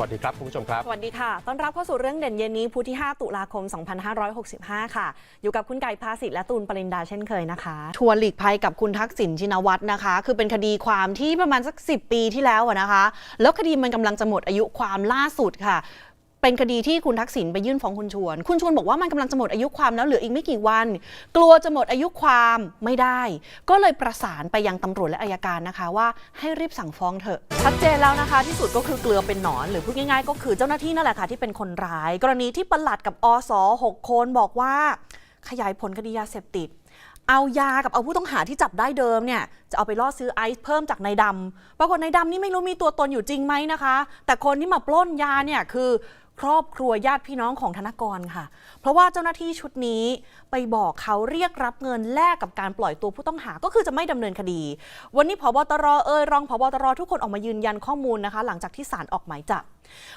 วัสดีครับ คุณผู้ชมครับ สวัสดีค่ะ ต้อนรับเข้าสู่เรื่องเด่นเย็นนี้พุธที่ 5 ตุลาคม 2565 ค่ะ อยู่กับคุณไก่ภาสิทธิ์และตูนปรินดาเช่นเคยนะคะ ทัวร์หลีกภัยกับคุณทักษิณชินวัตรนะคะ คือเป็นคดีความที่ประมาณสัก 10 ปีที่แล้วอะนะคะ แล้วคดีมันกำลังจะหมดอายุความล่าสุดค่ะ เป็นคดีที่คุณทักษิณไปยื่นฟ้องคุณชวน คุณชวนบอกว่ามันกำลังจะหมดอายุความแล้วเหลืออีกไม่กี่วัน กลัวจะหมดอายุความไม่ได้ ก็เลยประสานไปยังตำรวจและอายการนะคะว่าให้รีบสั่งฟ้องเถอะ ชัดเจนแล้วนะคะ ที่สุดก็คือเกลือเป็นหนอน หรือพูดง่ายๆ ก็คือเจ้าหน้าที่นั่นแหละค่ะที่เป็นคนร้าย กรณีที่ประหลัดกับอสหกคนบอกว่า ขยายผลคดียาเสพติดเอายากับเอาผู้ต้องหาที่จับได้เดิมเนี่ยจะเอาไปล่อซื้อไอซ์เพิ่มจากนายดำปรากฏนายดำนี่ไม่รู้มีตัวตนอยู่จริงไหมนะคะ แต่คนที่มาปล้นยาเนี่ยคือ ครอบครัวญาติพี่น้องของธนกรค่ะ เพราะว่าเจ้าหน้าที่ชุดนี้ไปบอกเขาเรียกรับเงินแลกกับการปล่อยตัวผู้ต้องหาก็คือจะไม่ดำเนินคดี วันนี้พบตรเอ่ยรองพบตรทุกคนออกมายืนยันข้อมูลนะคะ หลังจากที่ศาลออกหมายจับ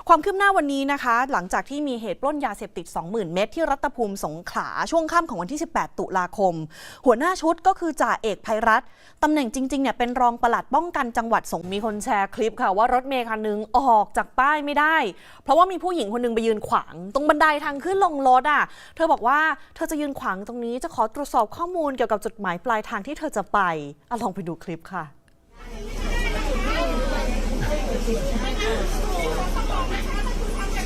ความคืบหน้าวันนี้นะคะ หลังจากที่มีเหตุปล้นยาเสพติด 20,000 เม็ดที่รัตภูมิสงขลาช่วงค่ำของวันที่ 18 ตุลาคม หัวหน้าชุดก็คือจ่าเอกภัยรัตน์ตำแหน่งจริงๆเนี่ยเป็นรองปลัดป้องกันจังหวัดสงมีคนแชร์คลิปค่ะว่ารถเมย์คันนึงออกจากป้ายไม่ได้ เพราะว่ามีผู้หญิงคนหนึงไปยืนขวาง ตรงบันไดทางขึ้นลงรถอะ เธอบอกว่าเธอจะยืนขวางตรงนี้จะขอตรวจสอบข้อมูลเกี่ยวกับจุดหมายปลายทางที่เธอจะไปอะลองไปดูคลิปค่ะ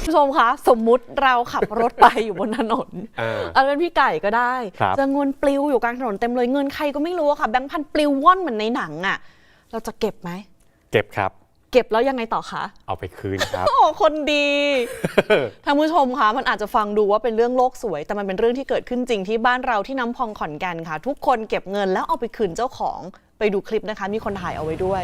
ผู้ชมคะสมมุติเราขับรถไปอยู่บนถนนเออเอาเป็นพี่ไก่ก็ได้ครับจะเงินปลิวอยู่กลางถนนเต็มเลยเงินใครก็ไม่รู้อะค่ะแบงค์พันปลิวว่อนเหมือนในหนังอะ่ะ เราจะเก็บไหม เก็บครับ เก็บแล้วยังไงต่อคะเอาไปคืนครับ โอ้คนดีท่านผู้ชมคะมันอาจจะฟังดูว่าเป็นเรื่องโลกสวย แต่มันเป็นเรื่องที่เกิดขึ้นจริงที่บ้านเราที่น้ำพองขอนแก่นค่ะ ทุกคนเก็บเงินแล้วเอาไปคืนเจ้าของไปดูคลิปนะคะ มีคนถ่ายเอาไว้ด้วย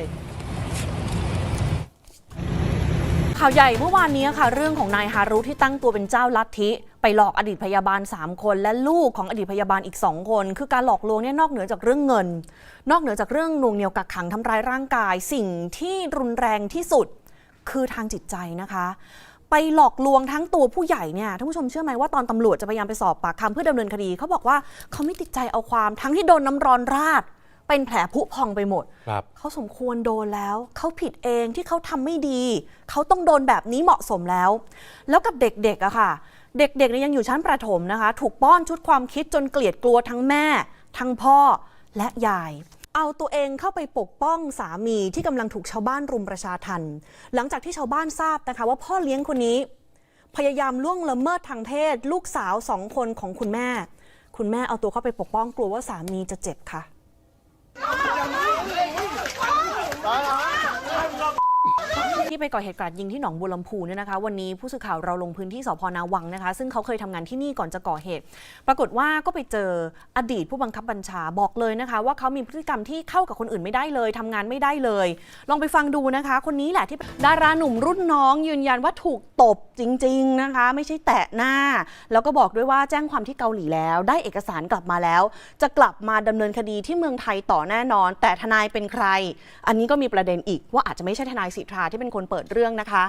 ข่าวใหญ่เมื่อวานนี้ค่ะ เรื่องของนายฮารุที่ตั้งตัวเป็นเจ้าลัทธิ ไปหลอกอดีตพยาบาล 3 คน และลูกของอดีตพยาบาลอีก 2 คน คือการหลอกลวงเนี่ยนอกเหนือจากเรื่องเงิน นอกเหนือจากเรื่องหน่วงเหนียวกักขังทำร้ายร่างกาย สิ่งที่รุนแรงที่สุดคือทางจิตใจนะคะ ไปหลอกลวงทั้งตัวผู้ใหญ่เนี่ยท่านผู้ชมเชื่อไหมว่าตอนตำรวจจะพยายามไปสอบปากคำเพื่อดำเนินคดีเขาบอกว่าเขาไม่ติดใจเอาความทั้งที่โดนน้ำร้อนราดเป็นแผลผุพองไปหมดครับเขาสมควรโดนแล้ว เขาผิดเองที่เขาทำไม่ดี เขาต้องโดนแบบนี้เหมาะสมแล้ว แล้วกับเด็กๆอะค่ะ เด็กๆเนี่ยยังอยู่ชั้นประถมนะคะ ถูกป้อนชุดความคิดจนเกลียดกลัวทั้งแม่ ทั้งพ่อและยาย เอาตัวเองเข้าไปปกป้องสามีที่กำลังถูกชาวบ้านรุมประชาทัน หลังจากที่ชาวบ้านทราบนะคะว่าพ่อเลี้ยงคนนี้ พยายามล่วงละเมิดทางเพศ ลูกสาวสองคนของคุณแม่ คุณแม่เอาตัวเข้าไปปกป้องกลัวว่าสามีจะเจ็บค่ะ ที่ไปก่อเหตุการณ์ยิงที่หนองบัวลำพูเนี่ยนะคะ วันนี้ผู้สื่อข่าวเราลงพื้นที่สพนาวังนะคะ ซึ่งเขาเคยทำงานที่นี่ก่อนจะก่อเหตุ ปรากฏว่าก็ไปเจออดีตผู้บังคับบัญชาบอกเลยนะคะ ว่าเขามีพฤติกรรมที่เข้ากับคนอื่นไม่ได้เลยทำงานไม่ได้เลย ลองไปฟังดูนะคะ คนนี้แหละที่ดาราหนุ่มรุ่นน้องยืนยันว่าถูกตบจริง ๆนะคะ ไม่ใช่แตะหน้า แล้วก็บอกด้วยว่าแจ้งความที่เกาหลีแล้ว ได้เอกสารกลับมาแล้ว จะกลับมาดำเนินคดีที่เมืองไทยต่อแน่นอน แต่ทนายเป็นใคร อันนี้ก็มีประเด็นอีกว่าอาจจะไม่ใช่ทนายสิทธาที่เป็นคนเปิดเรื่องนะคะ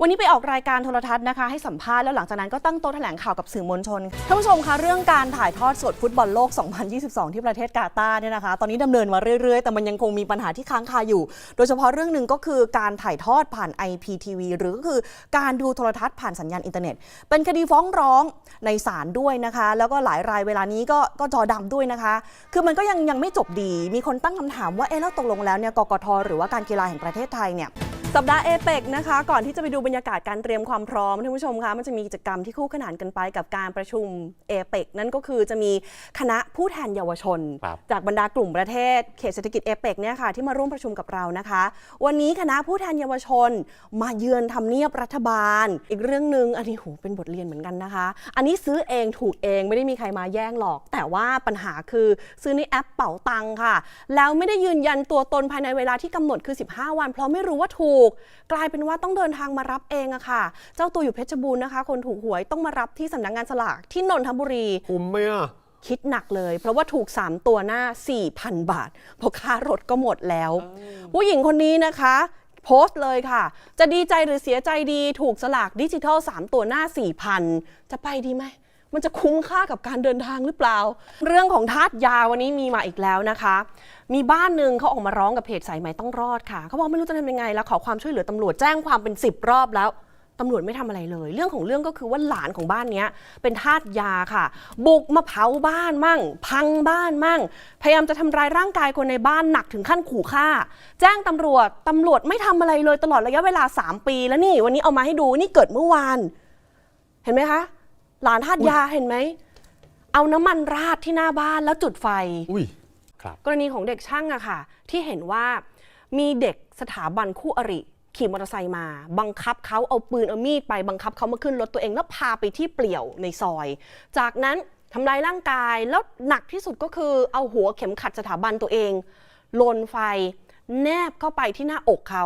วันนี้ไปออกรายการโทรทัศน์นะคะ ให้สัมภาษณ์แล้วหลังจากนั้นก็ตั้งโต๊ะแถลงข่าวกับสื่อมวลชนท่านผู้ชมคะเรื่องการถ่ายทอดสดฟุตบอลโลก 2022 ที่ประเทศกาตาร์เนี่ยนะคะ ตอนนี้ดำเนินมาเรื่อยๆ แต่มันยังคงมีปัญหาที่ค้างคาอยู่ โดยเฉพาะเรื่องหนึ่งก็คือการถ่ายทอดผ่าน IPTV หรือก็คือการดูโทรทัศน์ผ่านสัญญาณอินเทอร์เน็ต เป็นคดีฟ้องร้องในศาลด้วยนะคะ แล้วก็หลายรายเวลานี้ก็ก็จอดำด้วยนะคะ คือมันก็ยังยังไม่จบดี มีคนตั้งคำถามว่าเอ๊ะแล้วตกลงแล้วเนี่ยกกทหรือว่าการกีฬาแห่งประเทศไทยเนี่ย สัปดาห์เอเปกนะคะ ก่อนที่จะไปดูบรรยากาศการเตรียมความพร้อมท่านผู้ชมคะมันจะมีกิจกรรมที่คู่ขนานกันไปกับการประชุมเอเปกนั่นก็คือจะมีคณะผู้แทนเยาวชน ครับจากบรรดากลุ่มประเทศเขตเศรษฐกิจเอเปกเนี่ยค่ะที่มาร่วมประชุมกับเรานะคะ วันนี้คณะผู้แทนเยาวชน มาเยือนทำเนียบรัฐบาล อีกเรื่องหนึ่งอันนี้โหเป็นบทเรียนเหมือนกันนะคะ อันนี้ซื้อเองถูกเองไม่ได้มีใครมาแย่งหรอก แต่ว่าปัญหาคือซื้อในแอปเป๋าตังค่ะ แล้วไม่ได้ยืนยันตัวตนภายในเวลาที่กำหนดคือ 15 วัน เพราะไม่รู้ว่าถูกกลายเป็นว่าต้องเดินทางมารับเองอะค่ะ เจ้าตัวอยู่เพชรบูรณ์นะคะ คนถูกหวยต้องมารับที่สำนักงานสลากที่นนทบุรี คุ้มไหมอะ คิดหนักเลย เพราะว่าถูก 3 ตัวหน้า 4,000 บาทเพราะค่ารถก็หมดแล้ว ผู้หญิงคนนี้นะคะ โพสต์เลยค่ะ จะดีใจหรือเสียใจดี ถูกสลากดิจิทัล 3 ตัวหน้า 4,000 จะไปดีไหม มันจะคุ้มค่ากับการเดินทางหรือเปล่า เรื่องของทาสยาวันนี้มีมาอีกแล้วนะคะ มีบ้านหนึ่งเขาออกมาร้องกับเพจสายไหมต้องรอดค่ะเขาบอกไม่รู้จะทำยังไง แล้วขอความช่วยเหลือตำรวจแจ้งความเป็น 10 รอบแล้วตำรวจไม่ทำอะไรเลย เรื่องของเรื่องก็คือว่าหลานของบ้านนี้เป็นทาสยาค่ะ บุกมาเผาบ้านมั่ง พังบ้านมั่ง พยายามจะทำร้ายร่างกายคนในบ้านหนักถึงขั้นขู่ฆ่า แจ้งตำรวจตำรวจไม่ทำอะไรเลยตลอดระยะเวลา 3 ปี แล้วนี่วันนี้เอามาให้ดูนี่เกิดเมื่อวาน เห็นไหมคะ หลานทาสยาเห็นไหม เอาน้ำมันราดที่หน้าบ้านแล้วจุดไฟ อุ้ย ครับ กรณีของเด็กช่างอะค่ะ ที่เห็นว่ามีเด็กสถาบันคู่อริ ขี่มอเตอร์ไซค์มา บังคับเขาเอาปืนเอามีดไปบังคับเขามาขึ้นรถตัวเองแล้วพาไปที่เปลี่ยวในซอย จากนั้นทำลายร่างกายแล้วหนักที่สุดก็คือเอาหัวเข็มขัดสถาบันตัวเองลนไฟ แนบเข้าไปที่หน้าอกเขา